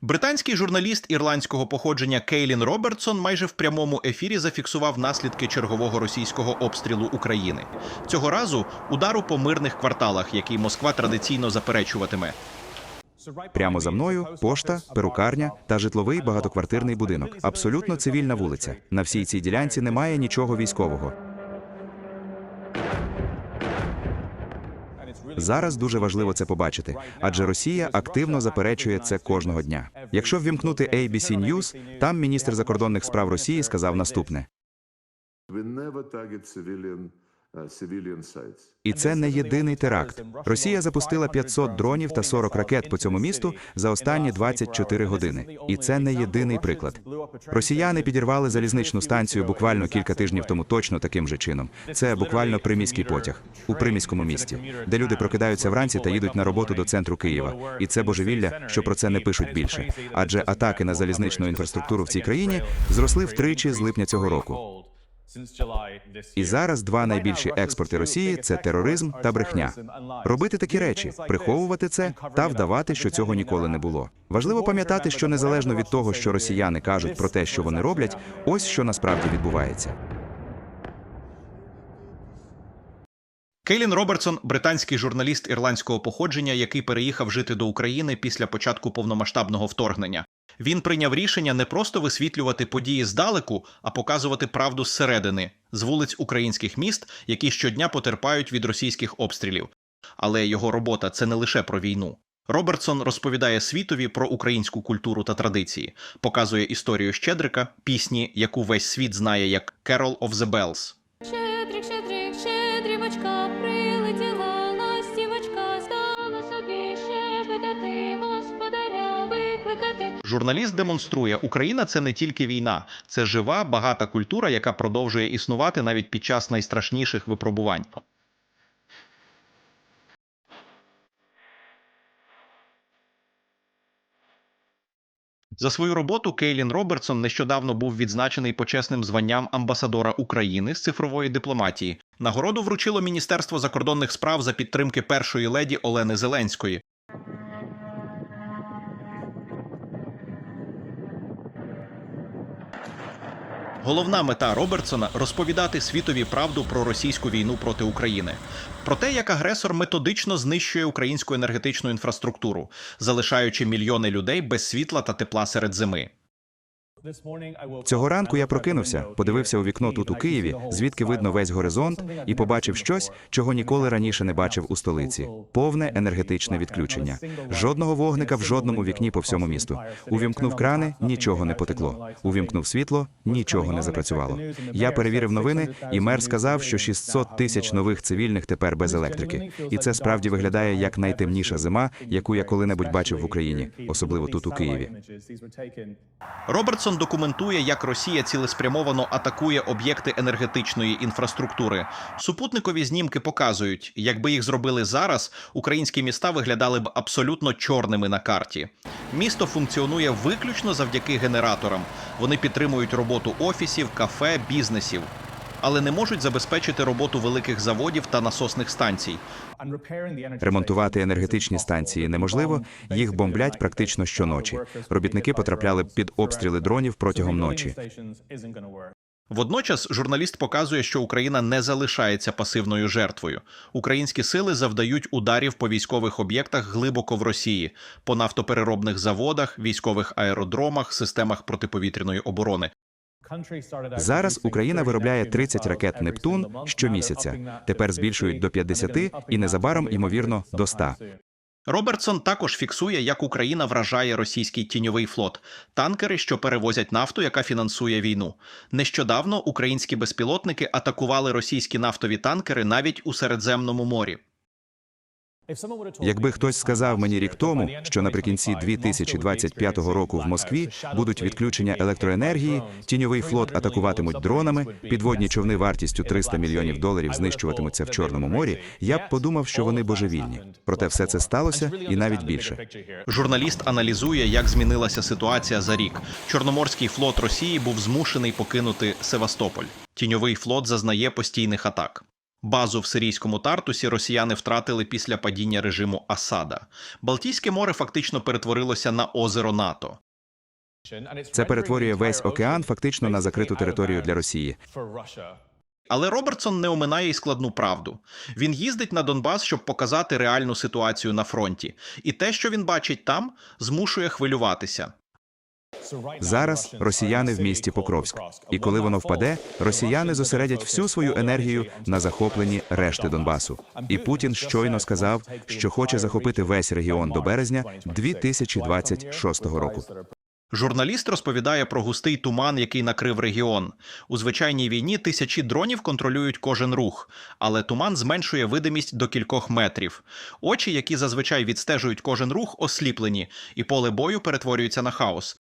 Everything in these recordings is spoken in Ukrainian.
Британський журналіст ірландського походження Кейлін Робертсон майже в прямому ефірі зафіксував наслідки чергового російського обстрілу України. Цього разу удару по мирних кварталах, який Москва традиційно заперечуватиме. Прямо за мною пошта, перукарня та житловий багатоквартирний будинок. Абсолютно цивільна вулиця. На всій цій ділянці немає нічого військового. Зараз дуже важливо це побачити, адже Росія активно заперечує це кожного дня. Якщо ввімкнути ABC News, там міністр закордонних справ Росії сказав наступне: Sites. і це не єдиний теракт. Росія запустила 500 дронів та 40 ракет по цьому місту за останні 24 години. І це не єдиний приклад. Росіяни підірвали залізничну станцію буквально кілька тижнів тому точно таким же чином. Це буквально приміський потяг у приміському місті, де люди прокидаються вранці та їдуть на роботу до центру Києва. І це божевілля, що про це не пишуть більше. Адже атаки на залізничну інфраструктуру в цій країні зросли втричі з липня цього року. І зараз два найбільші експорти Росії це тероризм та брехня. Робити такі речі, приховувати це та вдавати, що цього ніколи не було. Важливо пам'ятати, що незалежно від того, що росіяни кажуть про те, що вони роблять, ось що насправді відбувається. Кейлін Робертсон британський журналіст ірландського походження, який переїхав жити до України після початку повномасштабного вторгнення. Він прийняв рішення не просто висвітлювати події здалеку, а показувати правду зсередини, з вулиць українських міст, які щодня потерпають від російських обстрілів. Але його робота це не лише про війну. Робертсон розповідає світові про українську культуру та традиції, показує історію Щедрика, пісні, яку весь світ знає як «Carol of the Bells». Щедрик, щедрик, щедрівочка, прилетіла ластівочка, стала собі щебетати, господаря викликати. Журналіст демонструє, Україна це не тільки війна, це жива, багата культура, яка продовжує існувати навіть під час найстрашніших випробувань. За свою роботу Кейлін Робертсон нещодавно був відзначений почесним званням амбасадора України з цифрової дипломатії. Нагороду вручило Міністерство закордонних справ за підтримки першої леді Олени Зеленської. Головна мета Робертсона розповідати світові правду про російську війну проти України, про те, як агресор методично знищує українську енергетичну інфраструктуру, залишаючи мільйони людей без світла та тепла серед зими. Цього ранку я прокинувся, подивився у вікно тут у Києві, звідки видно весь горизонт, і побачив щось, чого ніколи раніше не бачив у столиці: повне енергетичне відключення. Жодного вогника в жодному вікні по всьому місту. Увімкнув крани, нічого не потекло. Увімкнув світло, нічого не запрацювало. Я перевірив новини, і мер сказав, що 600 тисяч нових цивільних тепер без електрики. І це справді виглядає як найтемніша зима, яку я коли-небудь бачив в Україні, особливо тут у Києві. Робертсон документує, як Росія цілеспрямовано атакує об'єкти енергетичної інфраструктури. Супутникові знімки показують, якби їх зробили зараз, українські міста виглядали б абсолютно чорними на карті. Місто функціонує виключно завдяки генераторам. Вони підтримують роботу офісів, кафе, бізнесів. Але не можуть забезпечити роботу великих заводів та насосних станцій. Ремонтувати енергетичні станції неможливо. Їх бомблять практично щоночі. Робітники потрапляли під обстріли дронів протягом ночі. Водночас журналіст показує, що Україна не залишається пасивною жертвою. Українські сили завдають ударів по військових об'єктах глибоко в Росії, по нафтопереробних заводах, військових аеродромах, системах протиповітряної оборони. Зараз Україна виробляє 30 ракет Нептун щомісяця. Тепер збільшують до 50 і незабаром, ймовірно, до 100. Робертсон також фіксує, як Україна вражає російський тіньовий флот танкери, що перевозять нафту, яка фінансує війну. Нещодавно українські безпілотники атакували російські нафтові танкери навіть у Середземному морі. Якби хтось сказав мені рік тому, що наприкінці 2025 року в Москві будуть відключення електроенергії, тіньовий флот атакуватимуть дронами, підводні човни вартістю 300 мільйонів доларів знищуватимуться в Чорному морі, я б подумав, що вони божевільні. Проте все це сталося і навіть більше. Журналіст аналізує, як змінилася ситуація за рік. Чорноморський флот Росії був змушений покинути Севастополь. Тіньовий флот зазнає постійних атак. Базу в сирійському Тартусі росіяни втратили після падіння режиму Асада. Балтійське море фактично перетворилося на озеро НАТО. Це перетворює весь океан фактично на закриту територію для Росії. Але Робертсон не оминає й складну правду. Він їздить на Донбас, щоб показати реальну ситуацію на фронті, і те, що він бачить там, змушує хвилюватися. Зараз росіяни в місті Покровськ. І коли воно впаде, росіяни зосередять всю свою енергію на захопленні решти Донбасу. І Путін щойно сказав, що хоче захопити весь регіон до березня 2026 року. Журналіст розповідає про густий туман, який накрив регіон. У звичайній війні тисячі дронів контролюють кожен рух, але туман зменшує видимість до кількох метрів. Очі, які зазвичай відстежують кожен рух, осліплені, і поле бою перетворюється на хаос.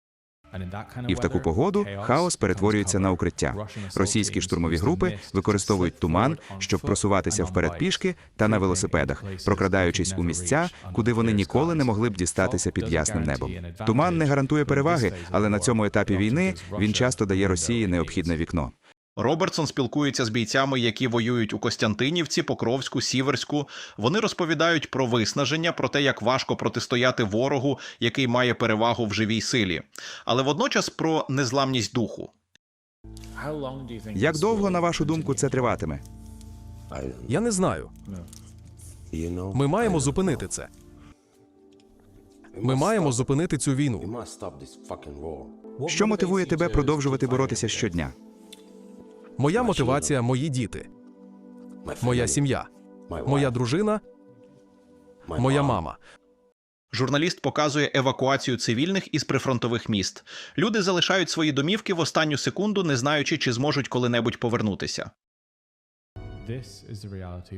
І в таку погоду хаос перетворюється на укриття. Російські штурмові групи використовують туман, щоб просуватися вперед пішки та на велосипедах, прокрадаючись у місця, куди вони ніколи не могли б дістатися під ясним небом. Туман не гарантує переваги, але на цьому етапі війни він часто дає Росії необхідне вікно. Робертсон спілкується з бійцями, які воюють у Костянтинівці, Покровську, Сіверську. Вони розповідають про виснаження, про те, як важко протистояти ворогу, який має перевагу в живій силі, але водночас про незламність духу. Як довго, на вашу думку, це триватиме? Я не знаю. Ми маємо зупинити це. Ми маємо зупинити цю війну. Що мотивує тебе продовжувати боротися щодня? Моя мотивація мої діти, моя сім'я, моя дружина, моя мама. Журналіст показує евакуацію цивільних із прифронтових міст. Люди залишають свої домівки в останню секунду, не знаючи, чи зможуть коли-небудь повернутися.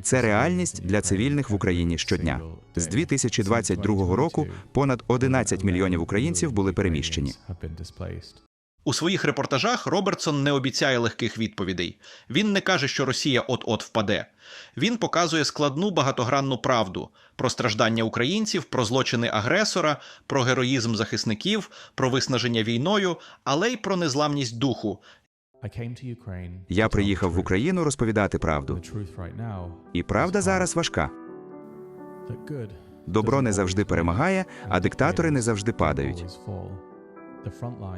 Це реальність для цивільних в Україні щодня. З 2022 року понад 11 мільйонів українців були переміщені. У своїх репортажах Робертсон не обіцяє легких відповідей. Він не каже, що Росія от-от впаде. Він показує складну багатогранну правду про страждання українців, про злочини агресора, про героїзм захисників, про виснаження війною, але й про незламність духу. Я приїхав в Україну розповідати правду. І правда зараз важка. Добро не завжди перемагає, а диктатори не завжди падають.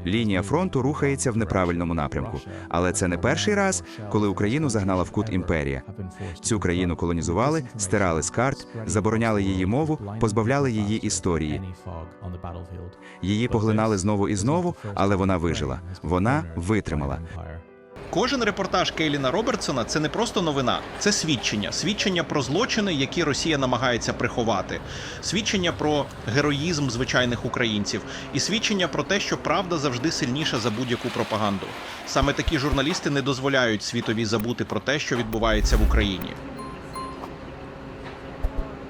Лінія фронту рухається в неправильному напрямку, але це не перший раз, коли Україну загнала в кут імперія. Цю країну колонізували, стирали з карт, забороняли її мову, позбавляли її історії. Її поглинали знову і знову, але вона вижила. Вона витримала. Кожен репортаж Кейліна Робертсона це не просто новина, це свідчення. Свідчення про злочини, які Росія намагається приховати, свідчення про героїзм звичайних українців, і свідчення про те, що правда завжди сильніша за будь-яку пропаганду. Саме такі журналісти не дозволяють світові забути про те, що відбувається в Україні.